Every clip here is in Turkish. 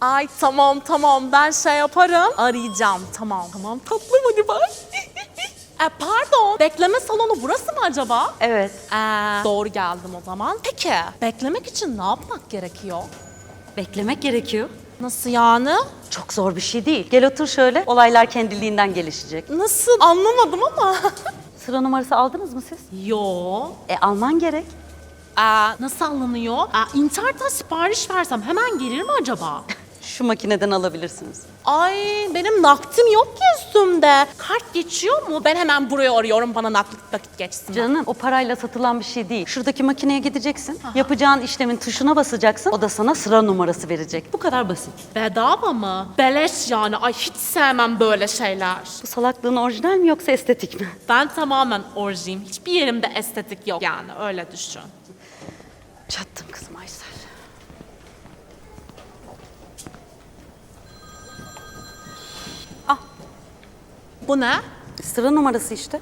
Ay tamam tamam ben şey yaparım. Arayacağım tamam. Tamam tatlım hadi bak. e, pardon bekleme salonu burası mı acaba? Evet. Ee, doğru geldim o zaman. Peki beklemek için ne yapmak gerekiyor? Beklemek gerekiyor. Nasıl yani? Çok zor bir şey değil. Gel otur şöyle. Olaylar kendiliğinden gelişecek. Nasıl? Anlamadım ama. Sıra numarası aldınız mı siz? Yo. E alman gerek. Ee, nasıl alınıyor? Ee, internetten sipariş versem hemen gelir mi acaba? Şu makineden alabilirsiniz. Ay benim naktim yok ki üstümde. Kart geçiyor mu? Ben hemen buraya arıyorum bana nakit vakit geçsin. Canım o parayla satılan bir şey değil. Şuradaki makineye gideceksin. Yapacağın işlemin tuşuna basacaksın. O da sana sıra numarası verecek. Bu kadar basit. Bedava mı? Beleş yani. Ay hiç sevmem böyle şeyler. Bu salaklığın orijinal mi yoksa estetik mi? Ben tamamen orijiyim. Hiçbir yerimde estetik yok yani öyle düşün. Çattım kızım Aysel. Bu ne? Sıra numarası işte.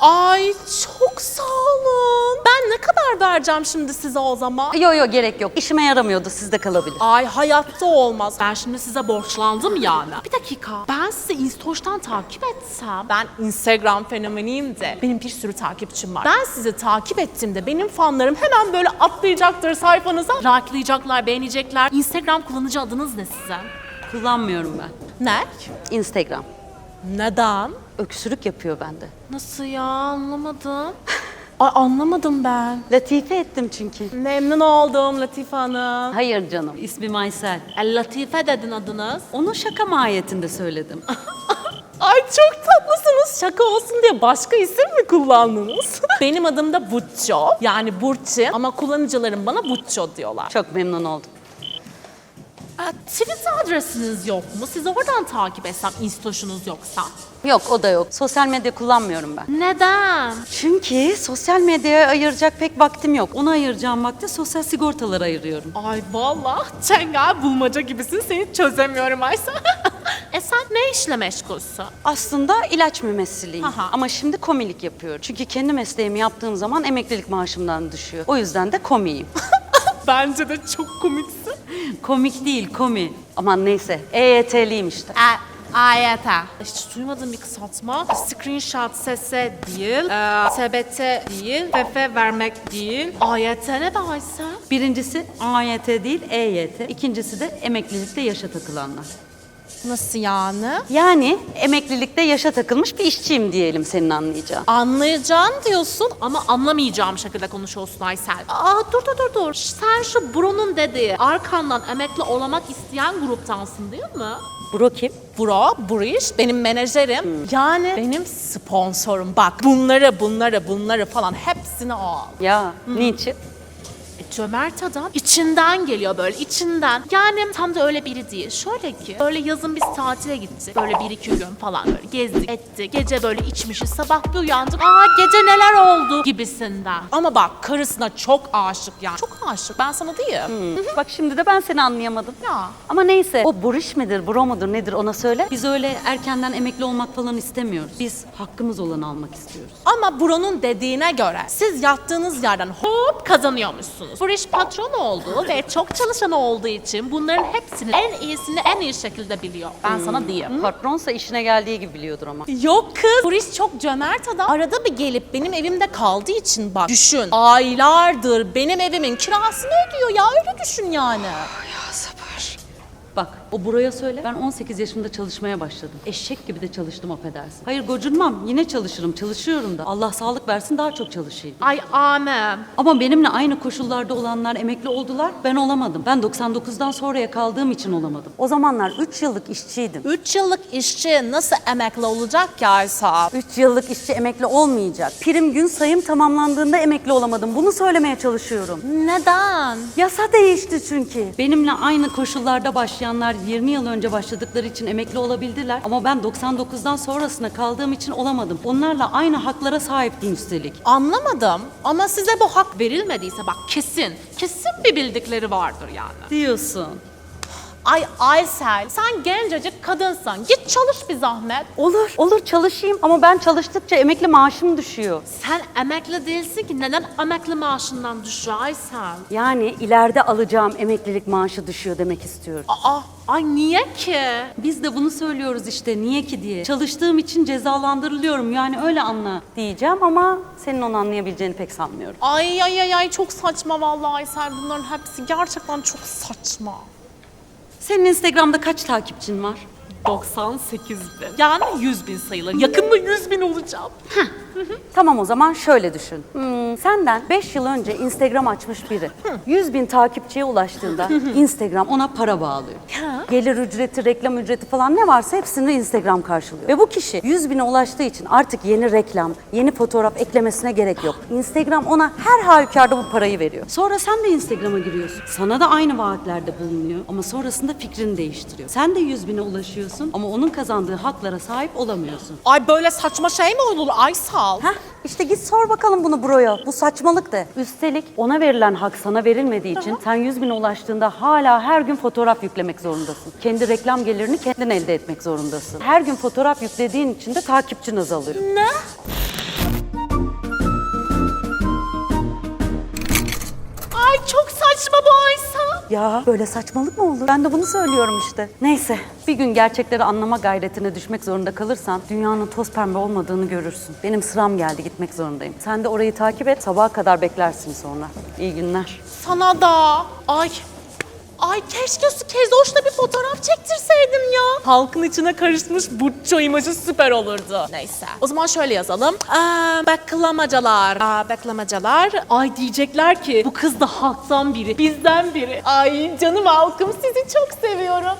Ay çok sağ olun. Ben ne kadar vereceğim şimdi size o zaman? Yo yo gerek yok. İşime yaramıyordu sizde kalabilir. Ay hayatta olmaz. Ben şimdi size borçlandım yani. Bir dakika. Ben sizi Instoş'tan takip etsem. Ben Instagram fenomeniyim de. Benim bir sürü takipçim var. Ben sizi takip ettiğimde benim fanlarım hemen böyle atlayacaktır sayfanıza. Likelayacaklar, beğenecekler. Instagram kullanıcı adınız ne sizin? Kullanmıyorum ben. Ne? Instagram. Neden? Öksürük yapıyor bende. Nasıl ya anlamadım. Ay anlamadım ben. Latife ettim çünkü. Memnun oldum Latife Hanım. Hayır canım. İsmim Aysel. E, Latife dedin adınız. Onu şaka mahiyetinde söyledim. Ay çok tatlısınız. Şaka olsun diye başka isim mi kullandınız? Benim adım da Butço. Yani Burçin ama kullanıcılarım bana Butço diyorlar. Çok memnun oldum. E, Twitter adresiniz yok mu? Sizi oradan takip etsem Instoş'unuz yoksa. Yok o da yok. Sosyal medya kullanmıyorum ben. Neden? Çünkü sosyal medyaya ayıracak pek vaktim yok. Ona ayıracağım vakti sosyal sigortalara ayırıyorum. Ay vallahi çengel bulmaca gibisin seni çözemiyorum Aysa. e sen ne işle meşgulsün? Aslında ilaç mümessiliyim. Aha. Ama şimdi komilik yapıyorum. Çünkü kendi mesleğimi yaptığım zaman emeklilik maaşımdan düşüyor. O yüzden de komiyim. Bence de çok komiksin. Komik değil, komi. Aman neyse, EYT'liyim işte. E, AYT. Hiç duymadığım bir kısaltma. Screenshot sese değil, e, TBT değil, FF vermek değil. AYT ne be Aysel? Birincisi AYT değil, EYT. İkincisi de emeklilikte yaşa takılanlar. Nasıl yani? Yani emeklilikte yaşa takılmış bir işçiyim diyelim senin anlayacağın. Anlayacağım diyorsun ama anlamayacağım şekilde konuşuyorsun Aysel. Aa dur dur dur dur. Sen şu Bro'nun dediği arkandan emekli olmak isteyen gruptansın değil mi? Bro kim? Bro, Buriş benim menajerim. Yani benim sponsorum. Bak bunları bunları bunları falan hepsini o al. Ya, niçin? E, Cömert adam içinden geliyor böyle içinden. Yani tam da öyle biri değil. Şöyle ki böyle yazın biz tatile gittik. Böyle bir iki gün falan böyle gezdik ettik. Gece böyle içmişiz sabah bir uyandık. Aa gece neler oldu gibisinden. Ama bak karısına çok aşık yani. Çok aşık ben sana diyeyim. Bak şimdi de ben seni anlayamadım. Ya. Ama neyse, o buriş midir, bro mudur nedir ona söyle. Biz öyle erkenden emekli olmak falan istemiyoruz. Biz hakkımız olanı almak istiyoruz. Ama Bro'nun dediğine göre siz yattığınız yerden hop kazanıyormuşsunuz. Bu iş patron olduğu ve çok çalışan olduğu için bunların hepsini en iyisini en iyi şekilde biliyor. Ben sana diyeyim. Patronsa işine geldiği gibi biliyordur ama. Yok kız. Boris çok cömert adam. Arada bir gelip benim evimde kaldığı için bak düşün. Aylardır benim evimin kirasını ödüyor ya öyle düşün yani. O buraya söyle. Ben 18 yaşımda çalışmaya başladım. Eşek gibi de çalıştım affedersin. Hayır gocunmam. Yine çalışırım. Çalışıyorum da. Allah sağlık versin daha çok çalışayım. Ay amen. Ama benimle aynı koşullarda olanlar emekli oldular. Ben olamadım. Ben 99'dan sonraya kaldığım için olamadım. O zamanlar 3 yıllık işçiydim. 3 yıllık işçi nasıl emekli olacak ki Aysa? 3 yıllık işçi emekli olmayacak. Prim gün sayım tamamlandığında emekli olamadım. Bunu söylemeye çalışıyorum. Neden? Yasa değişti çünkü. Benimle aynı koşullarda başlayanlar 20 yıl önce başladıkları için emekli olabildiler. Ama ben 99'dan sonrasına kaldığım için olamadım. Onlarla aynı haklara sahiptim üstelik. Anlamadım ama size bu hak verilmediyse bak kesin, kesin bir bildikleri vardır yani. Diyorsun. Ay Aysel sen gencecik kadınsın. Git çalış bir zahmet. Olur, olur çalışayım ama ben çalıştıkça emekli maaşım düşüyor. Sen emekli değilsin ki neden emekli maaşından düşüyor Aysel? Yani ileride alacağım emeklilik maaşı düşüyor demek istiyorum. Aa, ay niye ki? Biz de bunu söylüyoruz işte niye ki diye. Çalıştığım için cezalandırılıyorum yani öyle anla diyeceğim ama senin onu anlayabileceğini pek sanmıyorum. Ay ay ay ay çok saçma vallahi Aysel bunların hepsi gerçekten çok saçma. Senin Instagram'da kaç takipçin var? 98 bin. Yani 100 bin sayılır. Yakında 100 bin olacağım. Tamam o zaman şöyle düşün. Hmm, senden 5 yıl önce Instagram açmış biri 100 bin takipçiye ulaştığında Instagram ona para bağlıyor. Gelir ücreti, reklam ücreti falan ne varsa hepsini Instagram karşılıyor. Ve bu kişi 100 bine ulaştığı için artık yeni reklam, yeni fotoğraf eklemesine gerek yok. Instagram ona her halükarda bu parayı veriyor. Sonra sen de Instagram'a giriyorsun. Sana da aynı vaatlerde bulunuyor ama sonrasında fikrini değiştiriyor. Sen de 100 bine ulaşıyorsun ama onun kazandığı haklara sahip olamıyorsun. Ay böyle saçma şey mi olur Aysel? Heh, işte git sor bakalım bunu Bro'ya. Bu saçmalık de. Üstelik ona verilen hak sana verilmediği için sen 100 bine ulaştığında hala her gün fotoğraf yüklemek zorundasın. Kendi reklam gelirini kendin elde etmek zorundasın. Her gün fotoğraf yüklediğin için de takipçin azalıyor. Ne? Ay çok saçma bu Aysel. Ya böyle saçmalık mı olur? Ben de bunu söylüyorum işte. Neyse bir gün gerçekleri anlama gayretine düşmek zorunda kalırsan dünyanın toz pembe olmadığını görürsün. Benim sıram geldi gitmek zorundayım. Sen de orayı takip et sabaha kadar beklersin sonra. İyi günler. Sana da. Ay. Ay keşke su Kezoş'la bir fotoğraf çektirseydim ya. Halkın içine karışmış Butço imajı süper olurdu. Neyse. O zaman şöyle yazalım. Aa, beklamacalar. Aa, beklamacalar. Ay diyecekler ki bu kız da halktan biri, bizden biri. Ay canım halkım sizi çok seviyorum.